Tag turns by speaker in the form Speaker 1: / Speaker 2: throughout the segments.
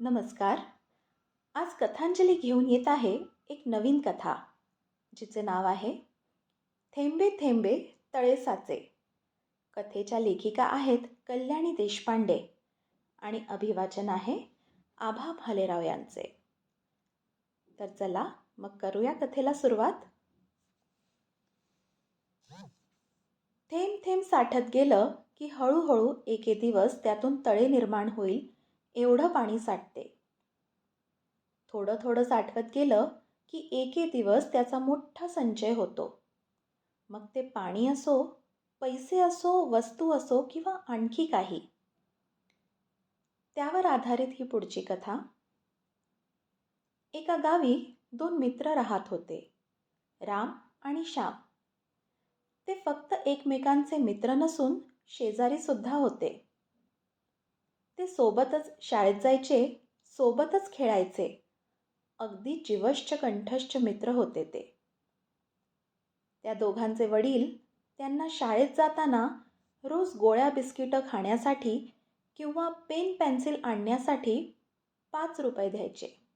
Speaker 1: नमस्कार. आज कथांजली घेऊन येत आहे एक नवीन कथा जिचे नाव आहे थेंबे थेंबे तळे साचे. कथेच्या लेखिका आहेत कल्याणी देशपांडे आणि अभिवाचन आहे आभा भालेराव यांचे. तर चला मग करूया कथेला सुरुवात. थेंब थेंब साठत गेलं की हळूहळू एके दिवस त्यातून तळे निर्माण होईल एवढं पाणी साठते. थोडं थोडं साठवत गेलं की एके दिवस त्याचा मोठा संचय होतो. मग ते पाणी असो पैसे असो वस्तू असो किंवा आणखी काही. त्यावर आधारित ही पुढची कथा. एका गावी दोन मित्र राहत होते राम आणि श्याम. ते फक्त एकमेकांचे मित्र नसून शेजारी सुद्धा होते. ते सोबतच शाळेत जायचे सोबतच खेळायचे. अगदी जीवश्च कंठश्च मित्र होते ते. त्या दोघांचे वडील त्यांना शाळेत जाताना रोज गोळ्या बिस्किटं खाण्यासाठी किंवा पेन पेन्सिल आणण्यासाठी पाच रुपये द्यायचे.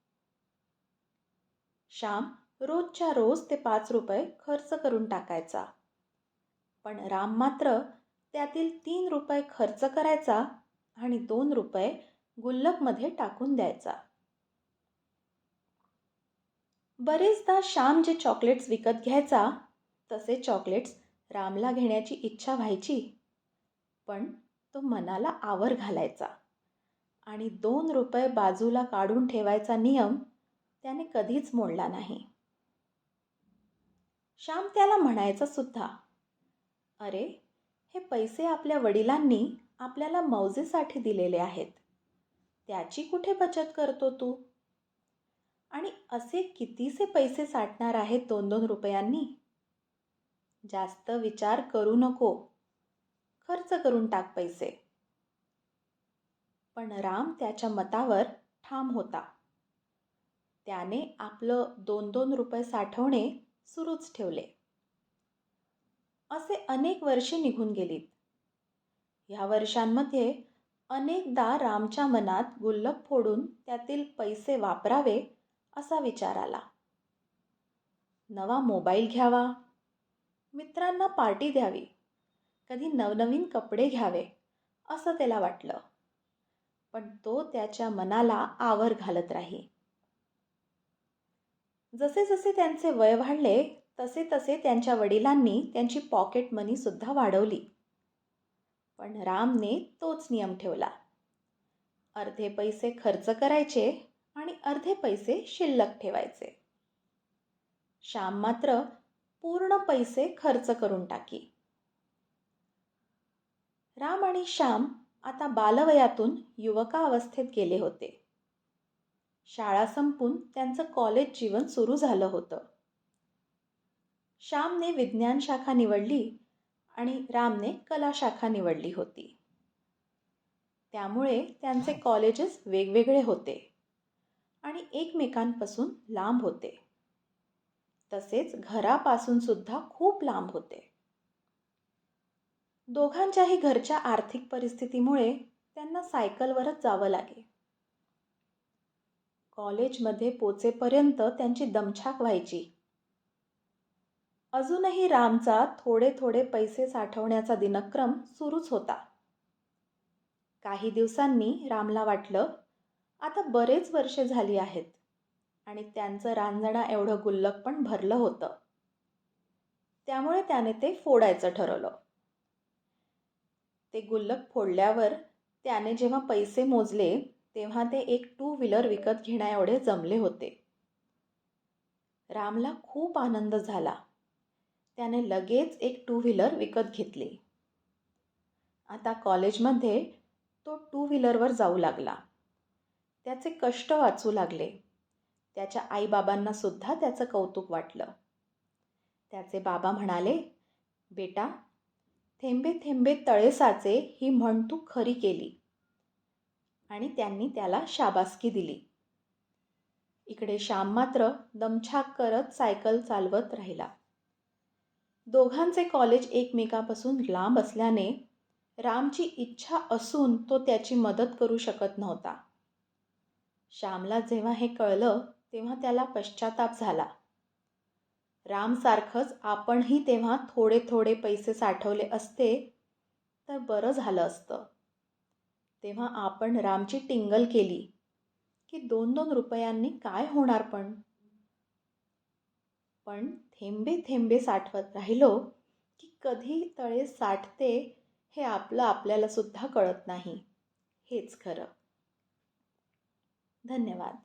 Speaker 1: श्याम रोजच्या रोज ते पाच रुपये खर्च करून टाकायचा. पण राम मात्र त्यातील तीन रुपये खर्च करायचा आणि दोन रुपये गुल्लकमध्ये टाकून द्यायचा. बरेचदा श्याम जे चॉकलेट्स विकत घ्यायचा तसे चॉकलेट्स रामला घेण्याची इच्छा व्हायची पण तो मनाला आवर घालायचा. आणि दोन रुपये बाजूला काढून ठेवायचा नियम त्याने कधीच मोडला नाही. श्याम त्याला म्हणायचा सुद्धा अरे हे पैसे आपल्या वडिलांनी आपल्याला मौजेसाठी दिलेले आहेत. त्याची कुठे बचत करतो तू? आणि असे कितीसे पैसे साठणार आहेत दोन दोन रुपयांनी? जास्त विचार करू नको. खर्च करून टाक पैसे. पण राम त्याच्या मतावर ठाम होता. त्याने आपलं दोन दोन रुपये साठवणे सुरूच ठेवले. असे अनेक वर्षे निघून गेलीत. ह्या वर्षांमध्ये अनेकदा रामच्या मनात गुल्लक फोडून त्यातील पैसे वापरावे असा विचार आला. नवा मोबाईल घ्यावा. मित्रांना पार्टी द्यावी. कधी नवनवीन कपडे घ्यावे असं त्याला वाटलं. पण तो त्याच्या मनाला आवर घालत राही. जसे जसे त्यांचे वय वाढले तसे तसे त्यांच्या वडिलांनी त्यांची पॉकेट मनी सुद्धा वाढवली. पण रामने तोच नियम ठेवला. अर्धे पैसे खर्च करायचे आणि अर्धे पैसे शिल्लक ठेवायचे. श्याम मात्र पूर्ण पैसे खर्च करून टाकी. राम आणि श्याम आता बालवयातून युवकावस्थेत गेले होते. शाळा संपून त्यांचं कॉलेज जीवन सुरू झालं होतं. श्यामने विज्ञान शाखा निवडली आणि रामने कला शाखा निवडली होती. त्यामुळे त्यांचे कॉलेजेस वेगवेगळे होते आणि एकमेकांपासून लांब होते. तसेच घरापासून सुद्धा खूप लांब होते. दोघांच्याही घरच्या आर्थिक परिस्थितीमुळे त्यांना सायकलवरच जावं लागे. कॉलेजमध्ये पोचेपर्यंत त्यांची दमछाक व्हायची. अजूनही रामचा थोडे थोडे पैसे साठवण्याचा दिनक्रम सुरूच होता. काही दिवसांनी रामला वाटलं आता बरेच वर्षे झाली आहेत आणि त्यांचं रांजणा एवढं गुल्लक पण भरलं होतं. त्यामुळे त्याने ते फोडायचं ठरवलं. ते गुल्लक फोडल्यावर त्याने जेव्हा पैसे मोजले तेव्हा ते एक टू व्हीलर विकत घेण्याएवढे जमले होते. रामला खूप आनंद झाला. त्याने लगेच एक टू व्हीलर विकत घेतली. आता कॉलेजमध्ये तो टू व्हीलरवर जाऊ लागला. त्याचे कष्ट वाचू लागले. त्याच्या आईबाबांना सुद्धा त्याचं कौतुक वाटलं. त्याचे बाबा म्हणाले बेटा थेंबे थेंबे तळे साचे ही म्हण तू खरी केली. आणि त्यांनी त्याला शाबासकी दिली. इकडे श्याम मात्र दमछाक करत सायकल चालवत राहिला. दोघांचे कॉलेज एकमेकापासून लांब असल्याने रामची इच्छा असून तो त्याची मदत करू शकत नव्हता. श्यामला जेव्हा हे कळलं तेव्हा त्याला पश्चाताप झाला. रामसारखंच आपणही तेव्हा थोडे थोडे पैसे साठवले असते तर बरं झालं असतं. तेव्हा आपण रामची टिंगल केली की दोन दोन रुपयांनी काय होणार पण? पण थेंबे थेंबे साठवत राहिलो की कधी तळे साठते हे आपलं आपल्याला सुद्धा कळत नाही. हेच खरं. धन्यवाद.